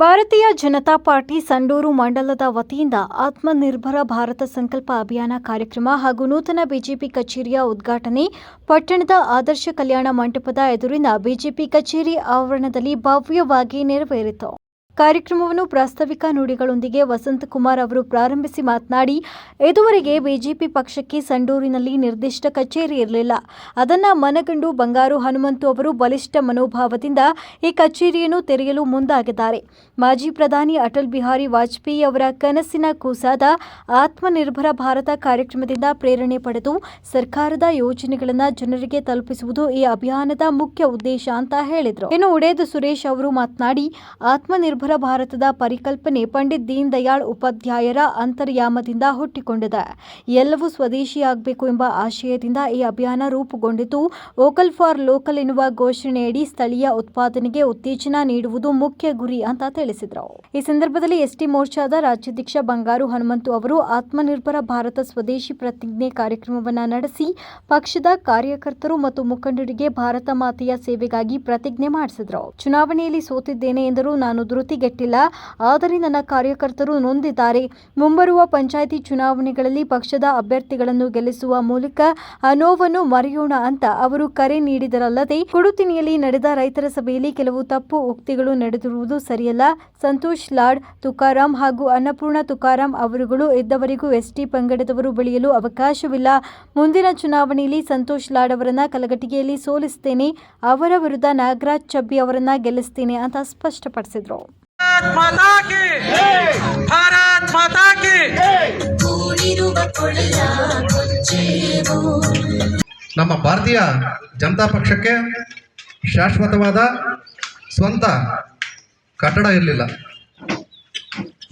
ಭಾರತೀಯ ಜನತಾ ಪಾರ್ಟಿ ಸಂಡೂರು ಮಂಡಲದ ವತಿಯಿಂದ ಆತ್ಮನಿರ್ಭರ ಭಾರತ ಸಂಕಲ್ಪ ಅಭಿಯಾನ ಕಾರ್ಯಕ್ರಮ ಹಾಗೂ ನೂತನ ಬಿಜೆಪಿ ಕಚೇರಿಯ ಉದ್ಘಾಟನೆ, ಪಟ್ಟಣದ ಆದರ್ಶ ಕಲ್ಯಾಣ ಮಂಟಪದ ಎದುರಿನ ಬಿಜೆಪಿ ಕಚೇರಿ ಆವರಣದಲ್ಲಿ ಭವ್ಯವಾಗಿ ನೆರವೇರಿತು. ಕಾರ್ಯಕ್ರಮವನ್ನು ಪ್ರಾಸ್ತಾವಿಕ ನುಡಿಗಳೊಂದಿಗೆ ವಸಂತಕುಮಾರ್ ಅವರು ಪ್ರಾರಂಭಿಸಿ ಮಾತನಾಡಿ, ಇದುವರೆಗೆ ಬಿಜೆಪಿ ಪಕ್ಷಕ್ಕೆ ಸಂಡೂರಿನಲ್ಲಿ ನಿರ್ದಿಷ್ಟ ಕಚೇರಿ ಇರಲಿಲ್ಲ. ಅದನ್ನ ಮನಗಂಡು ಬಂಗಾರು ಹನುಮಂತು ಅವರು ಬಲಿಷ್ಠ ಮನೋಭಾವದಿಂದ ಈ ಕಚೇರಿಯನ್ನು ತೆರೆಯಲು ಮುಂದಾಗಿದ್ದಾರೆ. ಮಾಜಿ ಪ್ರಧಾನಿ ಅಟಲ್ ಬಿಹಾರಿ ವಾಜಪೇಯಿ ಅವರ ಕನಸಿನ ಕೂಸಾದ ಆತ್ಮನಿರ್ಭರ ಭಾರತ ಕಾರ್ಯಕ್ರಮದಿಂದ ಪ್ರೇರಣೆ ಪಡೆದು ಸರ್ಕಾರದ ಯೋಜನೆಗಳನ್ನು ಜನರಿಗೆ ತಲುಪಿಸುವುದು ಈ ಅಭಿಯಾನದ ಮುಖ್ಯ ಉದ್ದೇಶ ಅಂತ ಹೇಳಿದರು. ಇನ್ನು ಉಡೇದು ಸುರೇಶ್ ಅವರು ಮಾತನಾಡಿ, ಆತ್ಮನಿರ್ಭರ ಭಾರತದ ಪರಿಕಲ್ಪನೆ ಪಂಡಿತ್ ದೀನ್ ದಯಾಳ್ ಉಪಾಧ್ಯಾಯರ ಅಂತರ್ಯಾಮದಿಂದ ಹುಟ್ಟಿಕೊಂಡಿದೆ. ಎಲ್ಲವೂ ಸ್ವದೇಶಿಯಾಗಬೇಕು ಎಂಬ ಆಶಯದಿಂದ ಈ ಅಭಿಯಾನ ರೂಪುಗೊಂಡಿತು ವೋಕಲ್ ಫಾರ್ ಲೋಕಲ್ ಎನ್ನುವ ಘೋಷಣೆಯಡಿ ಸ್ಥಳೀಯ ಉತ್ಪಾದನೆಗೆ ಉತ್ತೇಜನ ನೀಡುವುದು ಮುಖ್ಯ ಗುರಿ ಅಂತ ತಿಳಿಸಿದರು. ಈ ಸಂದರ್ಭದಲ್ಲಿ ಎಸ್ಟಿ ಮೋರ್ಚಾದ ರಾಜ್ಯಾಧ್ಯಕ್ಷ ಬಂಗಾರು ಹನುಮಂತು ಅವರು ಆತ್ಮನಿರ್ಭರ ಭಾರತ ಸ್ವದೇಶಿ ಪ್ರತಿಜ್ಞೆ ಕಾರ್ಯಕ್ರಮವನ್ನು ನಡೆಸಿ, ಪಕ್ಷದ ಕಾರ್ಯಕರ್ತರು ಮತ್ತು ಮುಖಂಡರಿಗೆ ಭಾರತ ಮಾತೆಯ ಸೇವೆಗಾಗಿ ಪ್ರತಿಜ್ಞೆ ಮಾಡಿಸಿದರು. ಚುನಾವಣೆಯಲ್ಲಿ ಸೋತಿದ್ದೇನೆ ಎಂದರು. ನಾನು ಧೃತಿಗೆಟ್ಟಿಲ್ಲ ಆದರೆ ನನ್ನ ಕಾರ್ಯಕರ್ತರು ನೊಂದಿದ್ದಾರೆ. ಮುಂಬರುವ ಪಂಚಾಯಿತಿ ಚುನಾವಣೆಗಳಲ್ಲಿ ಪಕ್ಷದ ಅಭ್ಯರ್ಥಿಗಳನ್ನು ಗೆಲ್ಲಿಸುವ ಮೂಲಕ ನೋವನ್ನು ಮರೆಯೋಣ ಅಂತ ಅವರು ಕರೆ ನೀಡಿದರಲ್ಲದೆ ಕುಡುತಿನಿಯಲ್ಲಿ ನಡೆದ ರೈತರ ಸಭೆಯಲ್ಲಿ ಕೆಲವು ತಪ್ಪು ಉಕ್ತಿಗಳು ನಡೆದಿರುವುದು ಸರಿಯಲ್ಲ. ಸಂತೋಷ್ ಲಾಡ್, ತುಕಾರಾಂ ಹಾಗೂ ಅನ್ನಪೂರ್ಣ ತುಕಾರಾಂ ಅವರುಗಳು ಇದ್ದವರಿಗೂ ಎಸ್ಟಿ ಪಂಗಡದವರು ಬೆಳೆಯಲು ಅವಕಾಶವಿಲ್ಲ. ಮುಂದಿನ ಚುನಾವಣೆಯಲ್ಲಿ ಸಂತೋಷ್ ಲಾಡ್ ಅವರನ್ನ ಕಲಗಟ್ಟಿಗೆಯಲ್ಲಿ ಸೋಲಿಸ್ತೇನೆ. ಅವರ ವಿರುದ್ಧ ನಾಗರಾಜ್ ಚಬ್ಬಿ ಅವರನ್ನ ಗೆಲ್ಲಿಸ್ತೇನೆ ಅಂತ ಸ್ಪಷ್ಟಪಡಿಸಿದರು. ಭಾರತ್ ಮಾತಾ ಕಿ ಭಾರತ್ ಮಾತಾ ಕಿ ನಮ್ಮ ಭಾರತೀಯ ಜನತಾ ಪಕ್ಷಕ್ಕೆ ಶಾಶ್ವತವಾದ ಸ್ವಂತ ಕಟ್ಟಡ ಇರಲಿಲ್ಲ.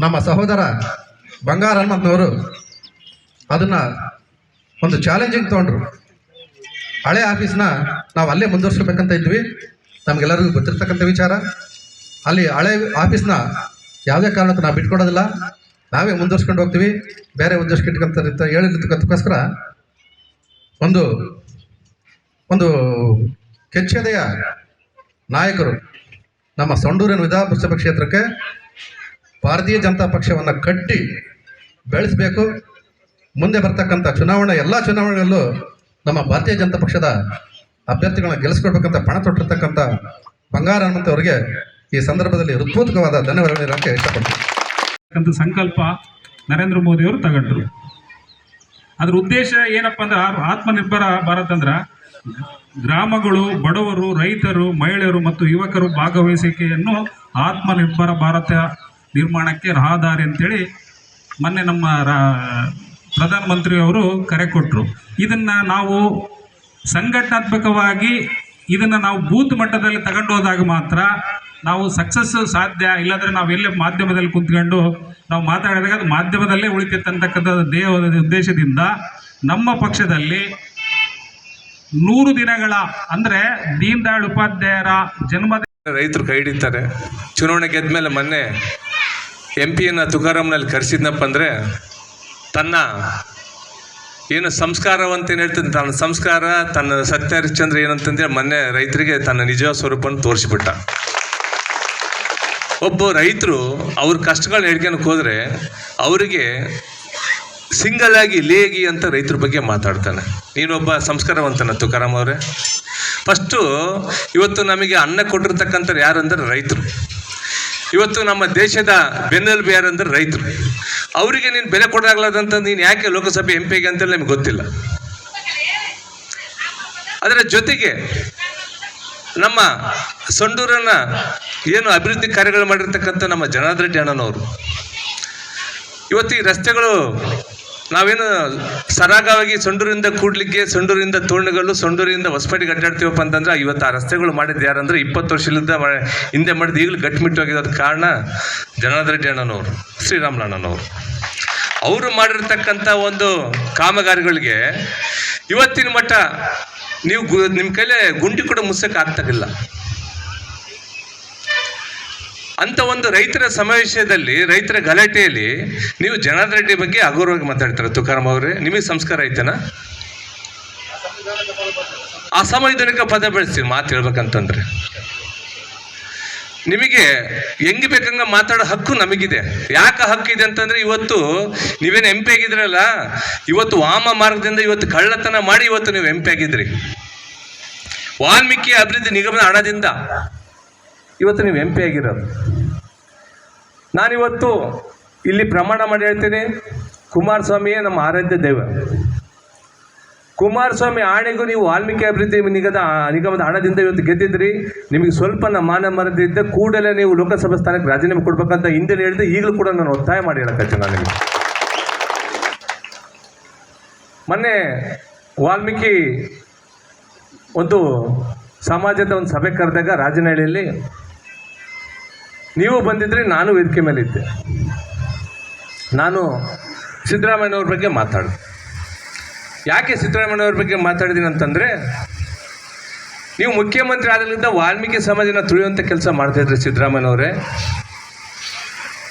ನಮ್ಮ ಸಹೋದರ ಬಂಗಾರ ಹನುಮಂತನವರು ಅದನ್ನು ಒಂದು ಚಾಲೆಂಜಿಂಗ್ ತೊಗೊಂಡ್ರು. ಹಳೆ ಆಫೀಸ್ನ ನಾವು ಅಲ್ಲೇ ಮುಂದುವರ್ಸ್ಕೋಬೇಕಂತ ಇದ್ವಿ. ನಮಗೆಲ್ಲರಿಗೂ ಗೊತ್ತಿರ್ತಕ್ಕಂಥ ವಿಚಾರ. ಅಲ್ಲಿ ಹಳೆ ಆಫೀಸ್ನ ಯಾವುದೇ ಕಾರಣಕ್ಕೂ ನಾವು ಬಿಟ್ಕೊಡೋದಿಲ್ಲ. ನಾವೇ ಮುಂದುವರ್ಸ್ಕೊಂಡು ಹೋಗ್ತೀವಿ. ಬೇರೆ ಉದ್ದೇಶಕ್ಕೆ ಇಟ್ಕೊಂತ ಹೇಳಿರ್ತಕ್ಕಂಥಕ್ಕೋಸ್ಕರ ಒಂದು ಒಂದು ಕೆಚ್ಚೆದೆಯ ನಾಯಕರು ನಮ್ಮ ಸಂಡೂರಿನ ವಿಧಾನಸಭಾ ಕ್ಷೇತ್ರಕ್ಕೆ ಭಾರತೀಯ ಜನತಾ ಪಕ್ಷವನ್ನು ಕಟ್ಟಿ ಬೆಳೆಸಬೇಕು. ಮುಂದೆ ಬರ್ತಕ್ಕಂಥ ಚುನಾವಣೆ, ಎಲ್ಲ ಚುನಾವಣೆಗಳಲ್ಲೂ ನಮ್ಮ ಭಾರತೀಯ ಜನತಾ ಪಕ್ಷದ ಅಭ್ಯರ್ಥಿಗಳನ್ನ ಗೆಲ್ಲಿಸ್ಕೊಡ್ಬೇಕಂತ ಪಣ ತೊಟ್ಟಿರ್ತಕ್ಕಂಥ ಬಂಗಾರ ಹನುಮಂತ ಅವರಿಗೆ ಈ ಸಂದರ್ಭದಲ್ಲಿ ಹೃತ್ಪೂರ್ವಕವಾದ ಧನ್ಯವಾದಗಳು ಹೇಳೋಕ್ಕೆ ಇಷ್ಟಪಡ್ತೀನಿ. ಸಂಕಲ್ಪ ನರೇಂದ್ರ ಮೋದಿ ಅವರು ತಗೊಂಡ್ರು. ಅದ್ರ ಉದ್ದೇಶ ಏನಪ್ಪ ಅಂದ್ರೆ ಆತ್ಮನಿರ್ಭರ ಭಾರತ ಅಂದ್ರ ಗ್ರಾಮಗಳು, ಬಡವರು, ರೈತರು, ಮಹಿಳೆಯರು ಮತ್ತು ಯುವಕರು ಭಾಗವಹಿಸಿಕೆಯನ್ನು ಆತ್ಮನಿರ್ಭರ ಭಾರತ ನಿರ್ಮಾಣಕ್ಕೆ ರಹದಾರಿ ಅಂತೇಳಿ ಮೊನ್ನೆ ನಮ್ಮ ರಾ ಪ್ರಧಾನಮಂತ್ರಿ ಅವರು ಕರೆ ಕೊಟ್ಟರು ಇದನ್ನು ನಾವು ಸಂಘಟನಾತ್ಮಕವಾಗಿ ಇದನ್ನು ನಾವು ಬೂತ್ ಮಟ್ಟದಲ್ಲಿ ತಗೊಂಡೋದಾಗ ಮಾತ್ರ ನಾವು ಸಕ್ಸಸ್ ಸಾಧ್ಯ? ಇಲ್ಲಾಂದರೆ ನಾವು ಎಲ್ಲೇ ಮಾಧ್ಯಮದಲ್ಲಿ ಕುಂತ್ಕೊಂಡು ನಾವು ಮಾತಾಡಿದಾಗ ಅದು ಮಾಧ್ಯಮದಲ್ಲೇ ಉಳಿತೈತಂತಕ್ಕಂಥ ದೇಹದ ಉದ್ದೇಶದಿಂದ ನಮ್ಮ ಪಕ್ಷದಲ್ಲಿ ನೂರು ದಿನಗಳ ಅಂದರೆ ದೀನ್ ದಯಾಳ್ ಉಪಾಧ್ಯಾಯರ ಜನ್ಮದ ರೈತರು ಕೈ ಹಿಡಿತಾರೆ. ಚುನಾವಣೆ ಗೆದ್ಮೇಲೆ ಮೊನ್ನೆ ಎಂ ಪಿಯನ್ನು ತುಕಾರಾಮ್ನಲ್ಲಿ ಕರೆಸಿದ್ನಪ್ಪ ಅಂದರೆ ತನ್ನ ಏನು ಸಂಸ್ಕಾರವಂತ ಏನು ಹೇಳ್ತಾನೆ ತನ್ನ ಸಂಸ್ಕಾರ, ತನ್ನ ಸತ್ಯ ಹರಿಶ್ಚಂದ್ರ ಏನಂತಂದ್ರೆ ಮೊನ್ನೆ ರೈತರಿಗೆ ತನ್ನ ನಿಜ ಸ್ವರೂಪವನ್ನು ತೋರಿಸ್ಬಿಟ್ಟ. ಒಬ್ಬ ರೈತರು ಅವ್ರ ಕಷ್ಟಗಳನ್ನ ಹೇಳ್ಕೊಳಕ್ಕೆ ಹೋದರೆ ಅವರಿಗೆ ಸಿಂಗಲ್ ಆಗಿ ಲೇಗಿ ಅಂತ ರೈತರ ಬಗ್ಗೆ ಮಾತಾಡ್ತಾನೆ. ನೀನೊಬ್ಬ ಸಂಸ್ಕಾರವಂತನ ತುಕಾರಾಮ್ ಅವರೇ. ಫಸ್ಟು ಇವತ್ತು ನಮಗೆ ಅನ್ನ ಕೊಟ್ಟಿರ್ತಕ್ಕಂಥವ್ರು ಯಾರು ಅಂದ್ರೆ ರೈತರು. ಇವತ್ತು ನಮ್ಮ ದೇಶದ ಬೆನ್ನೆಲುಬು ಯಾರು ಅಂದ್ರೆ ರೈತರು. ಅವರಿಗೆ ನೀನು ಬೆಲೆ ಕೊಡಲಾಗಲ್ಲದಂತ ನೀನು ಯಾಕೆ ಲೋಕಸಭೆ ಎಂ ಪಿಗೆ ಅಂತೇಳಿ ನಿಮ್ಗೆ ಗೊತ್ತಿಲ್ಲ. ಅದರ ಜೊತೆಗೆ ನಮ್ಮ ಸಂಡೂರನ್ನ ಏನು ಅಭಿವೃದ್ಧಿ ಕಾರ್ಯಗಳು ಮಾಡಿರ್ತಕ್ಕಂಥ ನಮ್ಮ ಜನಾರ್ದ ರೆಡ್ಡಿ ಅಣ್ಣನವರು. ಇವತ್ತು ಈ ರಸ್ತೆಗಳು ನಾವೇನು ಸರಾಗವಾಗಿ ಸೊಂಡೂರಿಂದ ಕೂಡ್ಲಿಕ್ಕೆ, ಸೊಂಡೂರಿಂದ ತೋರಣಗಲ್ಲು ಸೊಂಡೂರಿಂದ ಹೊಸಪೇಟೆಗೆ ಅಡ್ಡಾಡ್ತೀವಪ್ಪ ಅಂತಂದ್ರೆ ಇವತ್ತು ಆ ರಸ್ತೆಗಳು ಮಾಡಿದ್ದು ಯಾರಂದ್ರೆ ಇಪ್ಪತ್ತು ವರ್ಷದಿಂದ ಹಿಂದೆ ಮಾಡಿದ ಈಗಲೂ ಗಟ್ಟಿಮಿಟ್ಟೋಗಿರೋದು ಕಾರಣ ಜನಾರ್ದ ರೆಡ್ಡಿ ಅಣ್ಣನವರು. ಶ್ರೀರಾಮಣ್ಣನವರು ಅವರು ಮಾಡಿರ್ತಕ್ಕಂಥ ಒಂದು ಕಾಮಗಾರಿಗಳಿಗೆ ಇವತ್ತಿನ ಮಟ್ಟ ನೀವು ಗು ನಿಮ್ಮ ಕೈಲೇ ಗುಂಡಿ ಕೂಡ ಮುಸ್ಸಕ್ಕೆ ಆಗ್ತಾಗಿಲ್ಲ ಅಂತ ಒಂದು ರೈತರ ಸಮಾವೇಶದಲ್ಲಿ, ರೈತರ ಗಲಾಟೆಯಲ್ಲಿ ನೀವು ಜನಾರ್ದನ ರೆಡ್ಡಿ ಬಗ್ಗೆ ಅಗೌರವಾಗಿ ಮಾತಾಡ್ತಾರೆ, ತುಕಾರಾಮ್ ಅವರೇ? ನಿಮಗೆ ಸಂಸ್ಕಾರ ಐತನ ಅಸಂವಿಧಾನಿಕ ಪದ ಬೆಳೆಸ್ತೀವಿ, ಮಾತು ಹೇಳ್ಬೇಕಂತಂದ್ರೆ. ನಿಮಗೆ ಹೆಂಗ್ ಬೇಕಂಗ ಮಾತಾಡೋ ಹಕ್ಕು ನಮಗಿದೆ. ಯಾಕೆ ಹಕ್ಕು ಇದೆ ಅಂತಂದ್ರೆ ಇವತ್ತು ನೀವೇನು ಎಂ ಪಿ ಆಗಿದ್ರಲ್ಲ, ಇವತ್ತು ವಾಮ ಮಾರ್ಗದಿಂದ ಇವತ್ತು ಕಳ್ಳತನ ಮಾಡಿ ಇವತ್ತು ನೀವು ಎಂ ಪಿ ಆಗಿದ್ರಿ. ವಾಲ್ಮೀಕಿ ಅಭಿವೃದ್ಧಿ ನಿಗಮದ ಹಣದಿಂದ. ಇವತ್ತು ನೀವು ಎಂ ಪಿ ಆಗಿರೋದು. ನಾನಿವತ್ತು ಇಲ್ಲಿ ಪ್ರಮಾಣ ಮಾಡಿ ಹೇಳ್ತೀನಿ. ಕುಮಾರಸ್ವಾಮಿಯೇ ನಮ್ಮ ಆರಾಧ್ಯ ದೈವ. ಕುಮಾರಸ್ವಾಮಿ ಆಣೆಗೂ ನೀವು ವಾಲ್ಮೀಕಿ ಅಭಿವೃದ್ಧಿ ನಿಗದ, ನಿಗಮದ ಹಣದಿಂದ ಇವತ್ತು ಗೆದ್ದಿದ್ರಿ. ನಿಮಗೆ ಸ್ವಲ್ಪ ನಮ್ಮ ಮಾನ ಮರದಿದ್ದ ಕೂಡಲೇ ನೀವು ಲೋಕಸಭಾ ಸ್ಥಾನಕ್ಕೆ ರಾಜೀನಾಮೆ ಕೊಡ್ಬೇಕಂತ ಹಿಂದೆ ಹೇಳಿದೆ ಈಗಲೂ ಕೂಡ ನಾನು ಒತ್ತಾಯ ಮಾಡಿ ಹೇಳಕ್ಕೆ ನನಗೆ ಮೊನ್ನೆ ವಾಲ್ಮೀಕಿ ಒಂದು ಸಮಾಜದ ಒಂದು ಸಭೆ ಕರೆದಾಗ ರಾಜನಹಳ್ಳಿಯಲ್ಲಿ ನೀವು ಬಂದಿದ್ರೆ ನಾನು ವೇದಿಕೆ ಮೇಲೆ ಇದ್ದೆ. ನಾನು ಸಿದ್ದರಾಮಯ್ಯನವ್ರ ಬಗ್ಗೆ ಮಾತಾಡಿದೆ. ಯಾಕೆ ಸಿದ್ದರಾಮಯ್ಯನವ್ರ ಬಗ್ಗೆ ಮಾತಾಡಿದ್ದೀನಿ ಅಂತಂದರೆ, ನೀವು ಮುಖ್ಯಮಂತ್ರಿ ಆದಾಗಲಿಂದ ವಾಲ್ಮೀಕಿ ಸಮಾಜನ ತುಳಿಯುವಂಥ ಕೆಲಸ ಮಾಡ್ತಾಯಿದ್ರಿ ಸಿದ್ದರಾಮಯ್ಯನವರೇ.